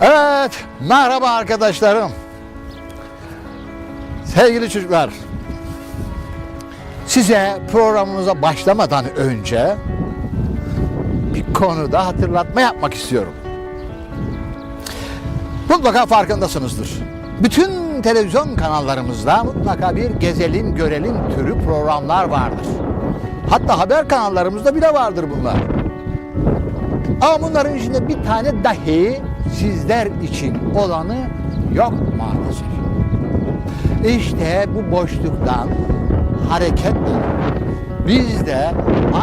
Evet, merhaba arkadaşlarım. Sevgili çocuklar, size programımıza başlamadan önce bir konuda hatırlatma yapmak istiyorum. Mutlaka farkındasınızdır. Bütün televizyon kanallarımızda mutlaka bir gezelim görelim türü programlar vardır. Hatta haber kanallarımızda bile vardır bunlar. Ama bunların içinde bir tane dahi sizler için olanı yok maalesef. İşte bu boşluktan hareketle biz de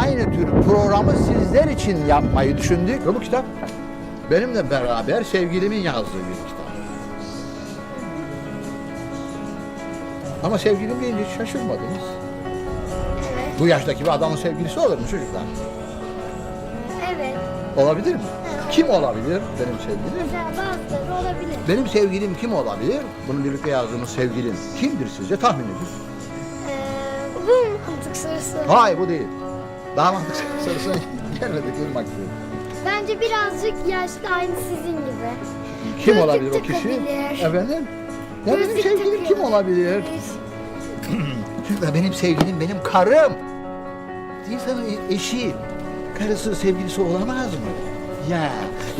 aynı tür programı sizler için yapmayı düşündük. Ve bu kitap benimle beraber sevgilimin yazdığı bir kitap. Ama sevgilim deyince hiç şaşırmadınız. Bu yaştaki bir adamın sevgilisi olur mu çocuklar? Evet. Olabilir mi? Kim olabilir benim sevgilim? Mesela bazıları olabilir. Benim sevgilim kim olabilir? Bunu birlikte yazdığımız sevgilim kimdir sizce? Tahmin edin. Ee, bu mu koltuk sorusu? Hayır bu değil. Daha mantıklı sorusuna gelmedik durmak istiyorum. Bence birazcık yaşlı aynı sizin gibi. Kim Gözlük olabilir o kişi? takabilir. Efendim? Ya benim Gözlük sevgilim kim takıyor. olabilir? Çocuklar benim sevgilim benim karım. İnsanın eşi, karısı, sevgilisi olamaz mı? Ya,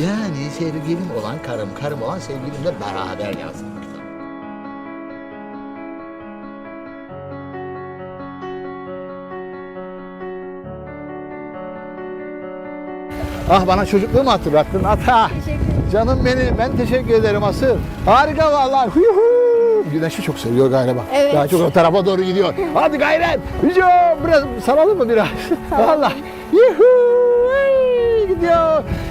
yani sevgilim olan karım, karım olan sevgilimle beraber yazdım. Ah bana çocukluğumu hatırlattın ata. Canım benim ben teşekkür ederim asıl. Harika vallahi. Huyuhu. Güneşi çok seviyor galiba. Evet. Daha çok o tarafa doğru gidiyor. Hadi gayret. Hücum. Biraz saralım mı biraz? Vallahi. Yuhu.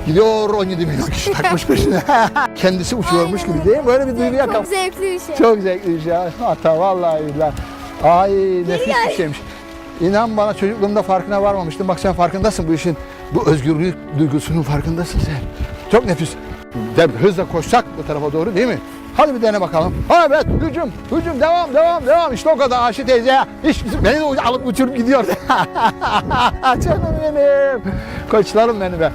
Gidiyor. Gidiyor 17 milyon kişi takmış peşine. Kendisi uçuyormuş gibi değil mi? Böyle bir duygu yakam. Çok zevkli bir şey. Çok zevkliymiş ya. Hatta vallahi billahi. Ay nefis bir şeymiş. İnan bana çocukluğumda farkına varmamıştım. Bak sen farkındasın bu işin. Bu özgürlük duygusunun farkındasın sen. Çok nefis. De, hızla koşsak bu tarafa doğru değil mi? Hadi bir dene bakalım. Ha, evet hücum, hücum devam, devam, devam. İşte o kadar Ayşe teyze. Hiç, beni de alıp uçurup gidiyor. Canım benim. Koçlarım benim be.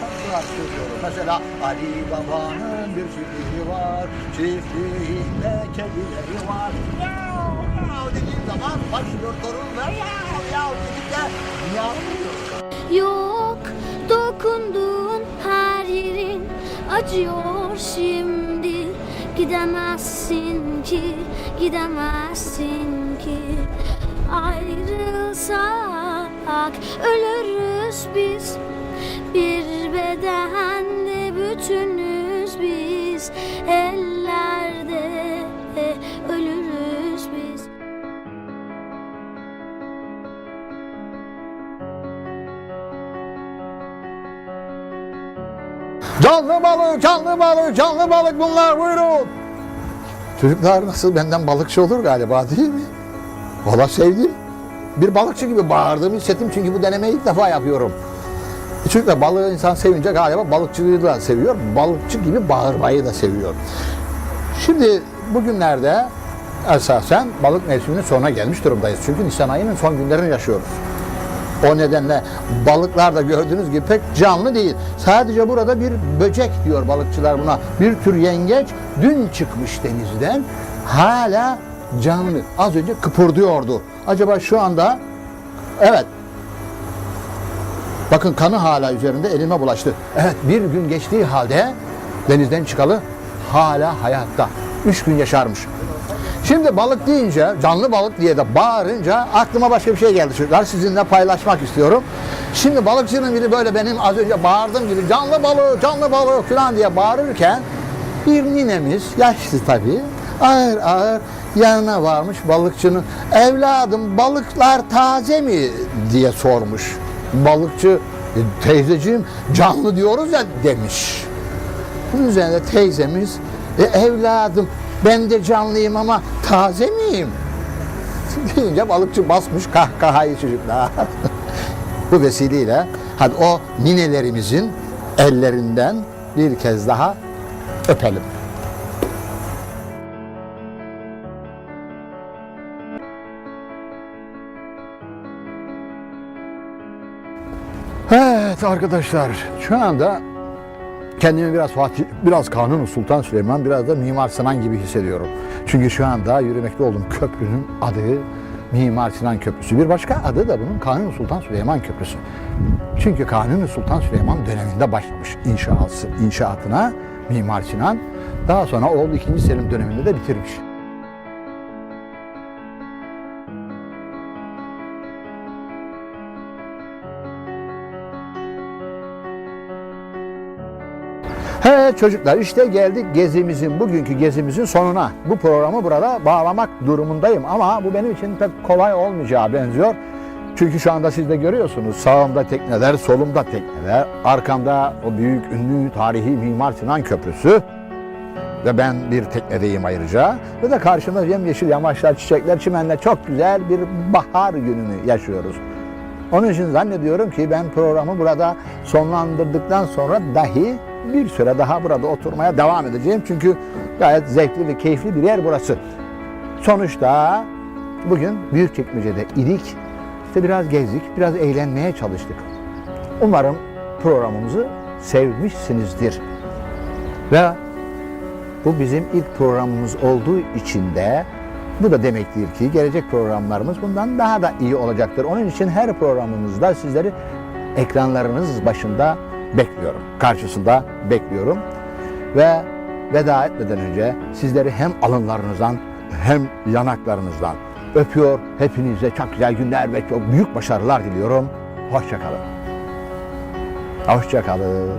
Şarkılar söylüyorum. Mesela Ali Baba'nın bir çiftliği var. Çiftliğinde kedileri var. Yav yav dediğim zaman başlıyor torunlar. Yav yav dedikçe yavruyor. Yok dokunduğun her yerin acıyor şimdi Gidemezsin ki, gidemezsin ki Ayrılsak ölürüz biz Bir bedende bütünüz biz Ellerde ölürüz biz Canlı balık, canlı balık, canlı balık bunlar buyurun. Çocuklar nasıl benden balıkçı olur galiba değil mi? Valla sevdim. Bir balıkçı gibi bağırdığımı hissettim çünkü bu denemeyi ilk defa yapıyorum. Çocuklar balığı insan sevince galiba balıkçılığı da seviyor. Balıkçı gibi bağırmayı da seviyor. Şimdi bugünlerde esasen balık mevsiminin sonuna gelmiş durumdayız. Çünkü Nisan ayının son günlerini yaşıyoruz. O nedenle balıklar da gördüğünüz gibi pek canlı değil. Sadece burada bir böcek diyor balıkçılar buna. Bir tür yengeç dün çıkmış denizden. Hala canlı. Az önce kıpırdıyordu. Acaba şu anda evet Bakın kanı hala üzerinde elime bulaştı. Evet bir gün geçtiği halde denizden çıkalı hala hayatta. Üç gün yaşarmış. Şimdi balık deyince, canlı balık diye de bağırınca aklıma başka bir şey geldi çocuklar. Sizinle paylaşmak istiyorum. Şimdi balıkçının biri böyle benim az önce bağırdığım gibi canlı balık, canlı balık falan diye bağırırken bir ninemiz, yaşlı tabii, ağır ağır yanına varmış balıkçının. Evladım balıklar taze mi diye sormuş. Balıkçı "E, teyzeciğim canlı diyoruz ya demiş. Bunun üzerine teyzemiz e, evladım ben de canlıyım ama taze miyim? Deyince balıkçı basmış kahkahayı çocuklar. Bu vesileyle hadi o ninelerimizin ellerinden bir kez daha öpelim. Evet arkadaşlar şu anda kendimi biraz Fatih, biraz Kanuni Sultan Süleyman, biraz da Mimar Sinan gibi hissediyorum. Çünkü şu anda yürümekte olduğum köprünün adı Mimar Sinan Köprüsü. Bir başka adı da bunun Kanuni Sultan Süleyman Köprüsü. Çünkü Kanuni Sultan Süleyman döneminde başlamış inşaatı, inşaatına Mimar Sinan. Daha sonra oğlu 2. Selim döneminde de bitirmiş. He çocuklar işte geldik gezimizin, bugünkü gezimizin sonuna. Bu programı burada bağlamak durumundayım ama bu benim için pek kolay olmayacağı benziyor. Çünkü şu anda siz de görüyorsunuz sağımda tekneler, solumda tekneler, arkamda o büyük ünlü tarihi Mimar Sinan Köprüsü ve ben bir teknedeyim ayrıca. Ve de karşımda yemyeşil yamaçlar, çiçekler, çimenler çok güzel bir bahar gününü yaşıyoruz. Onun için zannediyorum ki ben programı burada sonlandırdıktan sonra dahi bir süre daha burada oturmaya devam edeceğim. Çünkü gayet zevkli ve keyifli bir yer burası. Sonuçta bugün Büyükçekmece'de idik. İşte biraz gezdik, biraz eğlenmeye çalıştık. Umarım programımızı sevmişsinizdir. Ve bu bizim ilk programımız olduğu için de bu da demektir ki gelecek programlarımız bundan daha da iyi olacaktır. Onun için her programımızda sizleri ekranlarınız başında bekliyorum. Karşısında bekliyorum. Ve veda etmeden önce sizleri hem alınlarınızdan hem yanaklarınızdan öpüyor. Hepinize çok güzel günler ve çok büyük başarılar diliyorum. Hoşçakalın. Hoşçakalın.